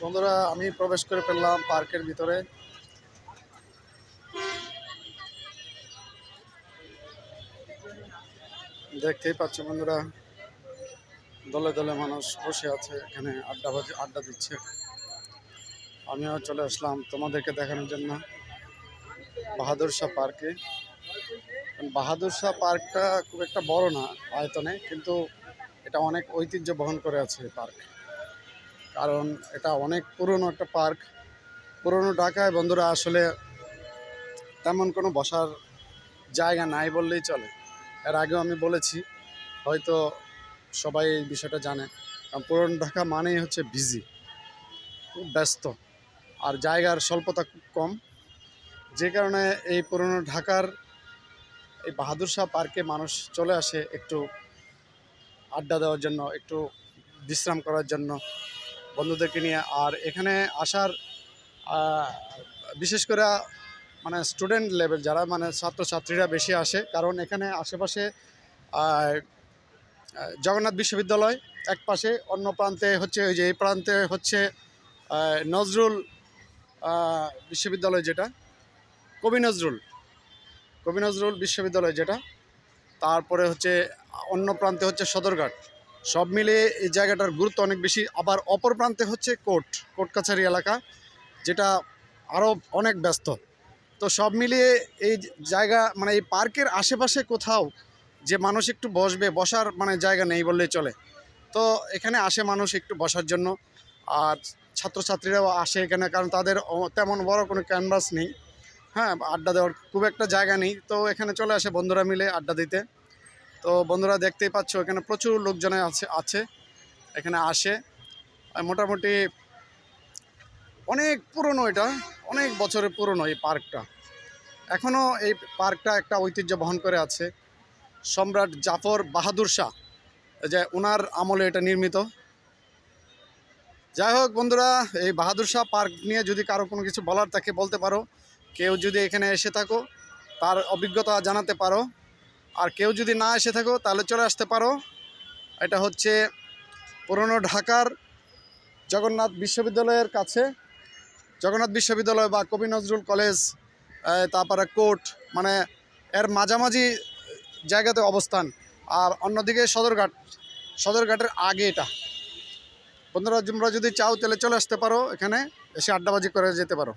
বন্ধুরা, আমি প্রবেশ করে ফেললাম পার্কের ভিতরে। দেখতেই পাচ্ছ বন্ধুরা, দলে দলে মানুষ বসে আছে, এখানে আড্ডা আড্ডা দিচ্ছে। আমিও চলে আসলাম তোমাদেরকে দেখানোর জন্য বাহাদুর শাহ পার্কে। বাহাদুর শাহ পার্কটা খুব একটা বড় না আয়তনে, কিন্তু এটা অনেক ঐতিহ্য বহন করে আছে এই পার্ক। কারণ এটা অনেক পুরনো একটা পার্ক। পুরনো ঢাকায় বন্ধুরা আসলে তেমন কোনো বসার জায়গা নাই বললেই চলে। এর আগেও আমি বলেছি, হয়তো সবাই এই বিষয়টা জানে। কারণ পুরনো ঢাকা মানেই হচ্ছে বিজি খুব ব্যস্ত। আর জায়গার স্বল্পতা খুব কম। যে কারণে এই পুরনো ঢাকার এই বাহাদুর শাহ পার্কে মানুষ চলে আসে একটু আড্ডা দেওয়ার জন্য, একটু বিশ্রাম করার জন্য বন্ধুদেরকে নিয়ে। আর এখানে আসার বিশেষ করে মানে স্টুডেন্ট লেভেল যারা মানে ছাত্রছাত্রীরা বেশি আসে, কারণ এখানে আশেপাশে জগন্নাথ বিশ্ববিদ্যালয়, এক পাশে অন্য প্রান্তে হচ্ছে ওই যে এই প্রান্তে হচ্ছে নজরুল বিশ্ববিদ্যালয় যেটা, কবি নজরুল। কবি নজরুল বিশ্ববিদ্যালয় যেটা, তারপরে হচ্ছে অন্য প্রান্তে হচ্ছে সদরঘাট। সব মিলিয়ে এই জায়গাটার গুরুত্ব অনেক বেশি। আবার অপর প্রান্তে হচ্ছে কোর্ট কোর্ট কাছারি এলাকা, যেটা আরও অনেক ব্যস্ত। তো সব মিলিয়ে এই জায়গা মানে এই পার্কের আশেপাশে কোথাও যে মানুষ একটু বসবে, বসার মানে জায়গা নেই বললেই চলে। তো এখানে আসে মানুষ একটু বসার জন্য। আর ছাত্রছাত্রীরাও আসে এখানে, কারণ তাদের তেমন বড় কোনো ক্যানভাস নেই। হ্যাঁ আড্ডা দেওয়ার খুব একটা জায়গা নেই। তো এখানে চলে আসে বন্ধুরা মিলে আড্ডা দিতে। তো বন্ধুরা দেখতেই পাচ্ছ, এখানে প্রচুর লোকজনে আছে আছে, এখানে আসে। মোটামুটি অনেক পুরনো এটা, অনেক বছরের পুরনো এই পার্কটা। এখনও এই পার্কটা একটা ঐতিহ্য বহন করে আছে। সম্রাট জাফর বাহাদুর শাহ যে ওনার আমলে এটা নির্মিত। যাই হোক বন্ধুরা, এই বাহাদুর শাহ পার্ক নিয়ে যদি কারও কোনো কিছু বলার থাকে বলতে পারো। কেউ যদি এখানে এসে থাকো, তার অভিজ্ঞতা জানাতে পারো। আর কেউ যদি না এসে থাকো, তাহলে চলে আসতে পারো। এটা হচ্ছে পুরনো ঢাকার জগন্নাথ বিশ্ববিদ্যালয়ের কাছে। জগন্নাথ বিশ্ববিদ্যালয় বা কবি নজরুল কলেজ তারপরে কোর্ট মানে এর মাঝামাঝি জায়গাতে অবস্থান। আর অন্যদিকে সদরঘাট, সদরঘাটের আগে এটা। বন্ধুরা তোমরা যদি চাও তাহলে চলে আসতে পারো এখানে এসে আড্ডাবাজি করে যেতে পারো।